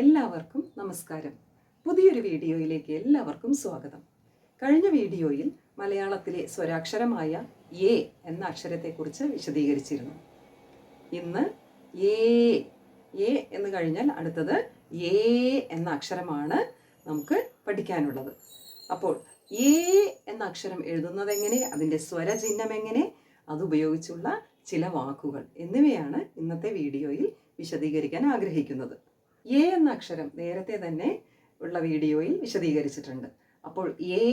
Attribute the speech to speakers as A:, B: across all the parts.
A: എല്ലാവർക്കും നമസ്കാരം. പുതിയൊരു വീഡിയോയിലേക്ക് എല്ലാവർക്കും സ്വാഗതം. കഴിഞ്ഞ വീഡിയോയിൽ മലയാളത്തിലെ സ്വരാക്ഷരമായ എ എന്ന അക്ഷരത്തെക്കുറിച്ച് വിശദീകരിച്ചിരുന്നു. ഇന്ന് എ എ എന്ന് കഴിഞ്ഞാൽ അടുത്തത് എ എന്ന അക്ഷരമാണ് നമുക്ക് പഠിക്കാനുള്ളത്. അപ്പോൾ എ എന്ന അക്ഷരം എഴുതുന്നത് എങ്ങനെ അതിന്റെ സ്വരചിഹ്നം എങ്ങനെ അതുപയോഗിച്ചുള്ള ചില വാക്കുകൾ എന്നിവയാണ് ഇന്നത്തെ വീഡിയോയിൽ വിശദീകരിക്കാൻ ആഗ്രഹിക്കുന്നത്. എ എന്ന അക്ഷരം നേരത്തെ തന്നെ ഉള്ള വീഡിയോയിൽ വിശദീകരിച്ചിട്ടുണ്ട്. അപ്പോൾ എ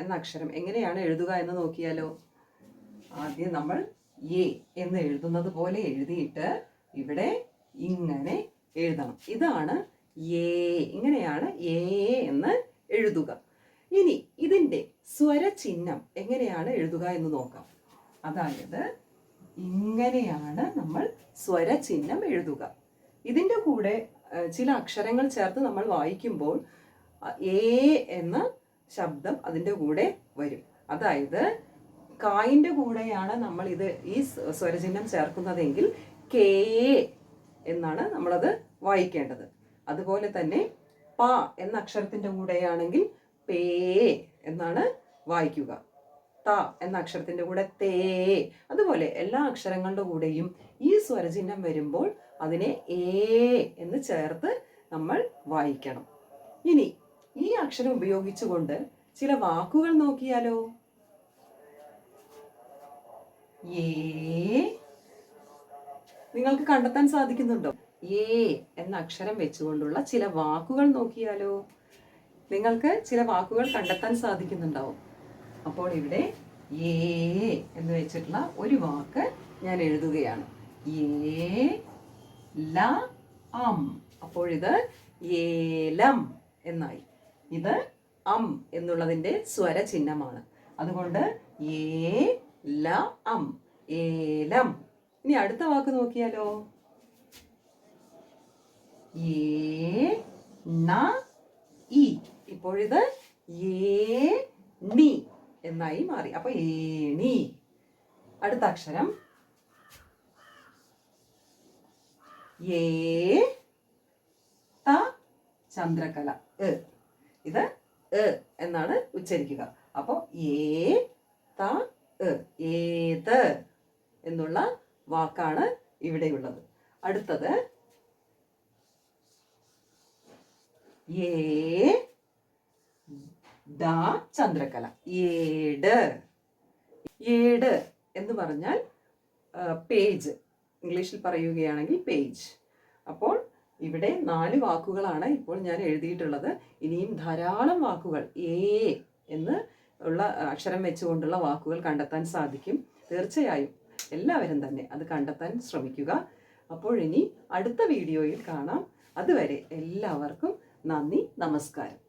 A: എന്ന അക്ഷരം എങ്ങനെയാണ് എഴുതുക എന്ന് നോക്കിയാലോ? ആദ്യം നമ്മൾ എ എന്ന് എഴുതുന്നത് പോലെ എഴുതിയിട്ട് ഇവിടെ ഇങ്ങനെ എഴുതണം. ഇതാണ് എ ഇങ്ങനെയാണ് എ എന്ന് എഴുതുക. ഇനി ഇതിന്റെ സ്വരചിഹ്നം എങ്ങനെയാണ് എഴുതുക എന്ന് നോക്കാം. അതായത് ഇങ്ങനെയാണ് നമ്മൾ സ്വരചിഹ്നം എഴുതുക. ഇതിന്റെ കൂടെ ചില അക്ഷരങ്ങൾ ചേർത്ത് നമ്മൾ വായിക്കുമ്പോൾ ഏ എന്ന ശബ്ദം അതിന്റെ കൂടെ വരും. അതായത് കായിന്റെ കൂടെയാണ് നമ്മൾ ഇത് ഈ സ്വ- സ്വരചിഹ്നം ചേർക്കുന്നതെങ്കിൽ കേ എന്നാണ് നമ്മളത് വായിക്കേണ്ടത്. അതുപോലെ തന്നെ പ എന്ന അക്ഷരത്തിന്റെ കൂടെയാണെങ്കിൽ പേ എന്നാണ് വായിക്കുക. ത എന്ന അക്ഷരത്തിന്റെ കൂടെ തേ. അതുപോലെ എല്ലാ അക്ഷരങ്ങളുടെ കൂടെയും ഈ സ്വരചിഹ്നം വരുമ്പോൾ അതിനെ ഏ എന്ന് ചേർത്ത് നമ്മൾ വായിക്കണം. ഇനി ഈ അക്ഷരം ഉപയോഗിച്ചുകൊണ്ട് ചില വാക്കുകൾ നോക്കിയാലോ? ഏ. നിങ്ങൾക്ക് കണ്ടെത്താൻ സാധിക്കുന്നുണ്ടോ? ഏ എന്ന അക്ഷരം വെച്ചുകൊണ്ടുള്ള ചില വാക്കുകൾ നോക്കിയാലോ? നിങ്ങൾക്ക് ചില വാക്കുകൾ കണ്ടെത്താൻ സാധിക്കുന്നുണ്ടാവും. അപ്പോൾ ഇവിടെ ഏ എന്ന് വെച്ചിട്ടുള്ള ഒരു വാക്ക് ഞാൻ എഴുതുകയാണ്. ഏ ല അം. അപ്പോൾ ഇത് ഏലം എന്നായി. ഇത് അം എന്നുള്ളതിന്റെ സ്വരചിഹ്നമാണ്. അതുകൊണ്ട് ഏ ല അം. ഏലം. ഇനി അടുത്ത വാക്ക് നോക്കിയാലോ? ഏ ന ഇ. ഇപ്പോഴിത് ഏ ണി. എന്നായി മാറി. അപ്പൊ ഏണി. അടുത്ത അക്ഷരം. ഏ ത ചന്ദ്രകല. എ ഇത് എ എന്നാണ് ഉച്ചരിക്കുക. അപ്പോൾ ഏ ത ഏത് എന്നുള്ള വാക്കാണ് ഇവിടെയുള്ളത്. അടുത്തത്. ഏ ദ ചന്ദ്രകല. ഏട്. ഏട് എന്ന് പറഞ്ഞാൽ പേജ്. ഇംഗ്ലീഷിൽ പറയുകയാണെങ്കിൽ പേജ്. അപ്പോൾ ഇവിടെ നാല് വാക്കുകളാണ് ഇപ്പോൾ ഞാൻ എഴുതിയിട്ടുള്ളത്. ഇനിയും ധാരാളം വാക്കുകൾ ഏ എന്ന് ഉള്ള അക്ഷരം വെച്ചുകൊണ്ടുള്ള വാക്കുകൾ കണ്ടെത്താൻ സാധിക്കും. തീർച്ചയായും എല്ലാവരും തന്നെ അത് കണ്ടെത്താൻ ശ്രമിക്കുക. അപ്പോൾ ഇനി അടുത്ത വീഡിയോയിൽ കാണാം. അതുവരെ എല്ലാവർക്കും നന്ദി നമസ്കാരം.